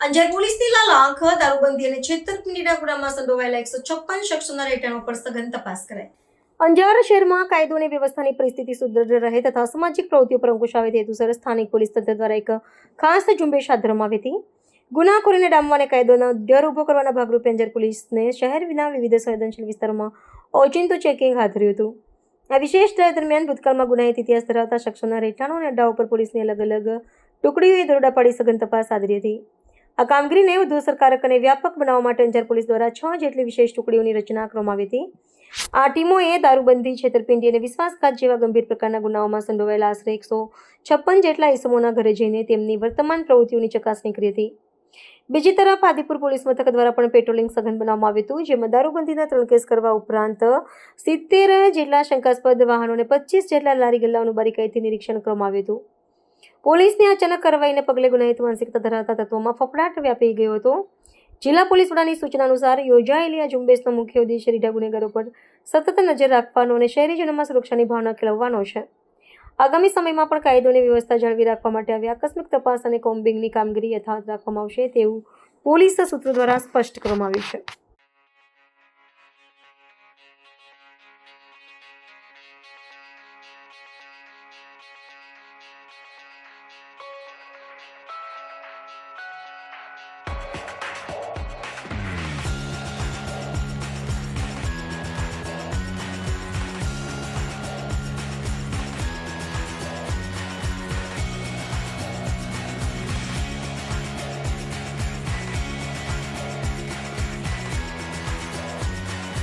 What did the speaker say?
અંજાર પોલીસની લાલ આંખ, દારૂબંધી અને છેતરપિંડીના ગુનામાં સંડોવાયેલા એકસો છપ્પન શખ્સોના રહેઠાણો પર સઘન તપાસ કરાઈ. અંજાર શહેરમાં કાયદો અને વ્યવસ્થાની પરિસ્થિતિ સુદૃઢ રહે તથા સામાજિક પ્રવૃત્તિઓ પર અંકુશ આવે તે હેતુસર સ્થાનિક પોલીસ તંત્ર દ્વારા એક ખાસ ઝુંબેશ હાથ ધરવામાં આવી હતી. ગુનાખોરીને ડામવાને કાયદોનો ડર ઊભો કરવાના ભાગરૂપે અંજાર પોલીસને શહેર વિના વિવિધ સંવેદનશીલ વિસ્તારોમાં ઓચિંતું ચેકિંગ હાથ ધર્યું હતું. આ વિશેષ ડ્રાઈવ દરમિયાન ભૂતકાળમાં ગુનાહિત ઇતિહાસ ધરાવતા શખ્સોના રહેઠાણો અને અડ્ડાઓ પર પોલીસની અલગ અલગ ટુકડીઓએ દરોડા પાડી સઘન તપાસ આદરી હતી. આ કામગીરીને વધુ અસરકારક અને વ્યાપક બનાવવા માટે અંજાર પોલીસ દ્વારા છ જેટલી વિશેષ ટુકડીઓની રચના કરવામાં આવી હતી. આ ટીમોએ દારૂબંધી, છેતરપિંડી અને વિશ્વાસઘાત જેવા ગંભીર પ્રકારના ગુનાઓમાં સંડોવાયેલા આશરે એકસો છપ્પન જેટલા ઇસમોના ઘરે જઈને તેમની વર્તમાન પ્રવૃત્તિઓની ચકાસણી કરી હતી. બીજી તરફ આદિપુર પોલીસ મથક દ્વારા પણ પેટ્રોલિંગ સઘન બનાવવામાં આવ્યું હતું, જેમાં દારૂબંધીના ત્રણ કેસ કરવા ઉપરાંત સિત્તેર જેટલા શંકાસ્પદ વાહનો અને પચીસ જેટલા લારી ગલ્લાઓનું બારીકાઈથી નિરીક્ષણ કરવામાં આવ્યું હતું. પોલીસની અચાનક કાર્યવાહીને પગલે ગુનાહિત માનસિકતા ધરાવતા તત્વોમાં ફફડાટ વ્યાપી ગયો હતો. જિલ્લા પોલીસ વડાની સૂચના અનુસાર યોજાયેલી આ ઝુંબેશનો મુખ્ય ઉદ્દેશ રીઢા ગુનેગારો પર સતત નજર રાખવાનો અને શહેરીજનોમાં સુરક્ષાની ભાવના કેળવવાનો છે. આગામી સમયમાં પણ કાયદોની વ્યવસ્થા જાળવી રાખવા માટે આવી આકસ્મિક તપાસ અને કોમ્બિંગની કામગીરી યથાવત રાખવામાં આવશે તેવું પોલીસ સૂત્રો દ્વારા સ્પષ્ટ કરવામાં આવ્યું છે.